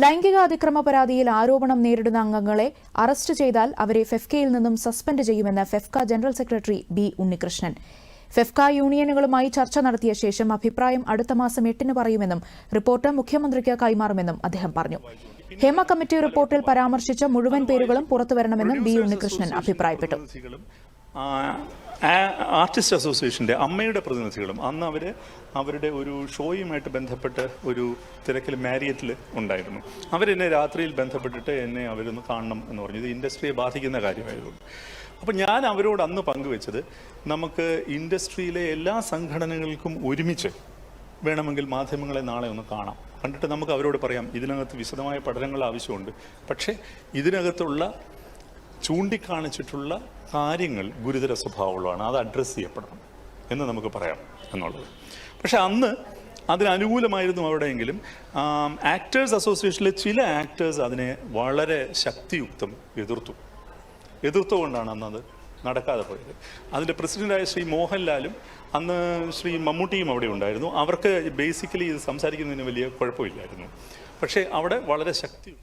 ലൈംഗിക അതിക്രമ പരാതിയിൽ ആരോപണം നേരിടുന്ന അംഗങ്ങളെ അറസ്റ്റ് ചെയ്താൽ അവരെ ഫെഫ്കയിൽ നിന്നും സസ്പെൻഡ് ചെയ്യുമെന്ന് FEFKA general secretary B Unnikrishnan. FEFKA യൂണിയനുകളുമായി ചർച്ച നടത്തിയ ശേഷം അഭിപ്രായം അടുത്ത മാസം എട്ടിന് പറയുമെന്നും റിപ്പോർട്ട് മുഖ്യമന്ത്രിക്ക് കൈമാറുമെന്നും അദ്ദേഹം പറഞ്ഞു. ഹേമ കമ്മിറ്റി റിപ്പോർട്ടിൽ പരാമർശിച്ച മുഴുവൻ പേരുകളും പുറത്തുവരണമെന്നും ബി ഉണ്ണികൃഷ്ണൻ അഭിപ്രായപ്പെട്ടു. ആർട്ടിസ്റ്റ് അസോസിയേഷന്റെ അമ്മയുടെ പ്രതിനിധികളും അന്ന് അവർ അവരുടെ ഒരു ഷോയുമായിട്ട് ബന്ധപ്പെട്ട് ഒരു തിരക്കിൽ മാരിയറ്റിൽ ഉണ്ടായിരുന്നു. അവരെന്നെ രാത്രിയിൽ ബന്ധപ്പെട്ടിട്ട് എന്നെ അവരൊന്ന് കാണണം എന്ന് പറഞ്ഞു. ഇത് ഇൻഡസ്ട്രിയെ ബാധിക്കുന്ന കാര്യമായിരുന്നു അപ്പോൾ ഞാൻ അവരോട് അന്ന് പങ്കുവെച്ചത് നമുക്ക് ഇൻഡസ്ട്രിയിലെ എല്ലാ സംഘടനകൾക്കും ഒരുമിച്ച് വേണമെങ്കിൽ മാധ്യമങ്ങളെ നാളെ ഒന്ന് കാണാം. കണ്ടിട്ട് നമുക്ക് അവരോട് പറയാം ഇതിനകത്ത് വിശദമായ പഠനങ്ങൾ ആവശ്യമുണ്ട്. പക്ഷേ ഇതിനകത്തുള്ള ചൂണ്ടിക്കാണിച്ചിട്ടുള്ള കാര്യങ്ങൾ ഗുരുതര സ്വഭാവമുള്ളതാണ്. അത് അഡ്രസ്സ് ചെയ്യപ്പെടണം എന്ന് നമുക്ക് പറയാം എന്നുള്ളത്. പക്ഷെ അന്ന് അതിനനുകൂലമായിരുന്നു അവിടെയെങ്കിലും ആക്ടേഴ്സ് അസോസിയേഷനിലെ ചില ആക്ടേഴ്സ് അതിനെ വളരെ ശക്തിയുക്തം എതിർത്തു. എതിർത്തുകൊണ്ടാണ് അന്ന് അത് നടക്കാതെ പോയത്. അതിന്റെ പ്രസിഡന്റായ ശ്രീ മോഹൻലാലും അന്ന് ശ്രീ മമ്മൂട്ടിയും അവിടെ ഉണ്ടായിരുന്നു. അവർക്ക് ബേസിക്കലി ഇത് സംസാരിക്കുന്നതിന് വലിയ കുഴപ്പമില്ലായിരുന്നു. പക്ഷേ അവിടെ വളരെ ശക്തി